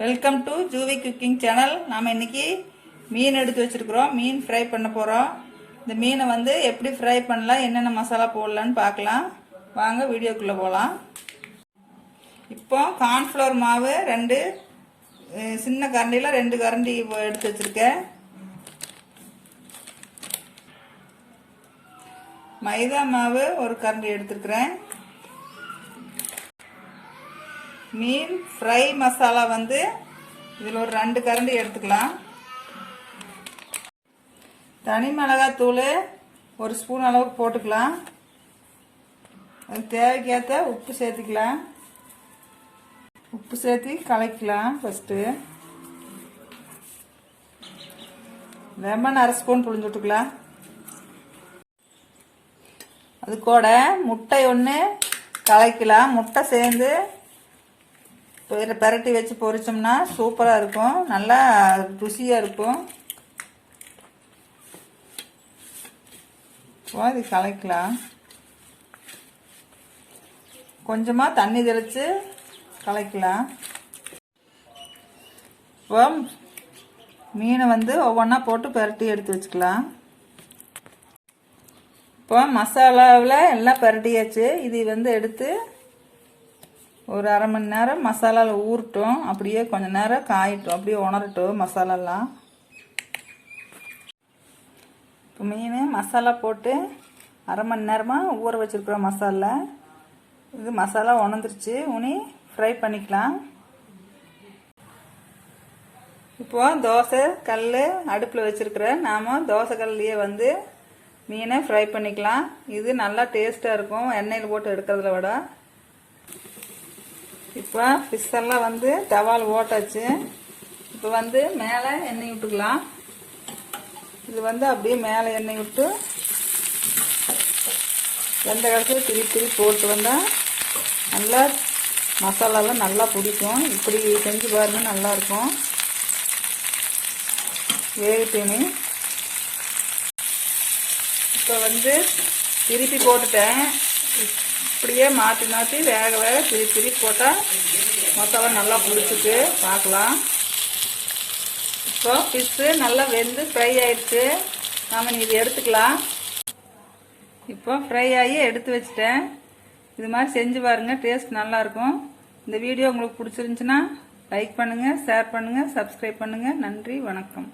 Welcome to Juvi cooking channel நாம் இன்றைக்கி மீன் எடுத்து வச்சுருக்குறோம். மீன் ஃப்ரை பண்ண போகிறோம் இந்த மீனை வந்து எப்படி ஃப்ரை பண்ணலாம் என்னென்ன மசாலா போடலான்னு பார்க்கலாம். வாங்க வீடியோக்குள்ளே போகலாம் இப்போ கார்ன்ஃப்ளவர் மாவு ரெண்டு சின்ன கரண்டியில் ரெண்டு கரண்டி எடுத்து வச்சுருக்கேன். மைதா மாவு ஒரு கரண்டி எடுத்துருக்குறேன். மீன் ஃப்ரை மசாலா வந்து இதில் ஒரு ரெண்டு கரண்டி எடுத்துக்கலாம். தனி மிளகாத்தூள் ஒரு ஸ்பூன் அளவுக்கு போட்டுக்கலாம். அது தேவைக்கேற்ற உப்பு சேர்த்துக்கலாம். உப்பு சேர்த்து கலக்கலாம் ஃபஸ்ட்டு லெமன் அரை ஸ்பூன் புழிஞ்சு விட்டுக்கலாம். அது கூட முட்டை ஒன்று கலக்கலாம். முட்டை சேர்ந்து பெர- பெரட்டி வச்சு பொரிச்சோம்னா சூப்பராக இருக்கும். நல்லா ருசியாக இருக்கும். அது இது கலக்கலாம். கொஞ்சமாக தண்ணி தெளித்து கலக்கலாம். இப்போ மீனை வந்து ஒவ்வொன்றா போட்டு பெரட்டி எடுத்து வச்சுக்கலாம். இப்போ மசாலாவில் எல்லாம் பிரட்டியாச்சு. இது வந்து எடுத்து ஒரு அரை மணி நேரம் மசாலாவில் ஊறட்டும் அப்படியே கொஞ்ச நேரம் காயட்டும் அப்படியே உணரட்டும் மசாலாலாம். இப்போ மீன் மசாலா போட்டு அரை மணி நேரமாக ஊற வச்சுருக்குறோம் மசாலா. இது மசாலா உணர்ந்துருச்சு உனி ஃப்ரை பண்ணிக்கலாம். இப்போது தோசை கல் அடுப்பில் வச்சுருக்கிறேன் நாம் தோசை கல்லையே வந்து மீனை ஃப்ரை பண்ணிக்கலாம். இது நல்லா டேஸ்ட்டாக இருக்கும் எண்ணெயில் போட்டு எடுக்கிறதுல விட. இப்போ ஃபிஷ் எல்லாம் வந்து தவால் ஓட்டாச்சு. இப்போ வந்து மேலே எண்ணெய் விட்டுக்கலாம். இது வந்து அப்படியே மேலே எண்ணெய் விட்டு எந்த காலத்தில் திருப்பி திருப்பி போட்டு வந்தால் நல்லா மசாலாலாம் நல்லா பிடிக்கும். இப்படி செஞ்சு பாருங்கள் நல்லாயிருக்கும் வேகத்தீனி இப்போ வந்து திருப்பி போட்டுட்டேன். இப்படியே மாற்றி மாற்றி வேக வேக திரி திரி போட்டால் மசாலா நல்லா பிடிச்சிட்டு பார்க்கலாம். இப்போ ஃபிஷ்ஷு நல்லா வெந்து ஃப்ரை ஆயிடுச்சு. நாம் இது எடுத்துக்கலாம். இப்போ ஃப்ரை ஆகி எடுத்து வச்சிட்டேன். இது மாதிரி செஞ்சு பாருங்கள் டேஸ்ட் நல்லாயிருக்கும் இந்த வீடியோ உங்களுக்கு பிடிச்சிருந்துச்சுன்னா லைக் பண்ணுங்கள் ஷேர் பண்ணுங்கள் சப்ஸ்கிரைப் பண்ணுங்கள் நன்றி வணக்கம்.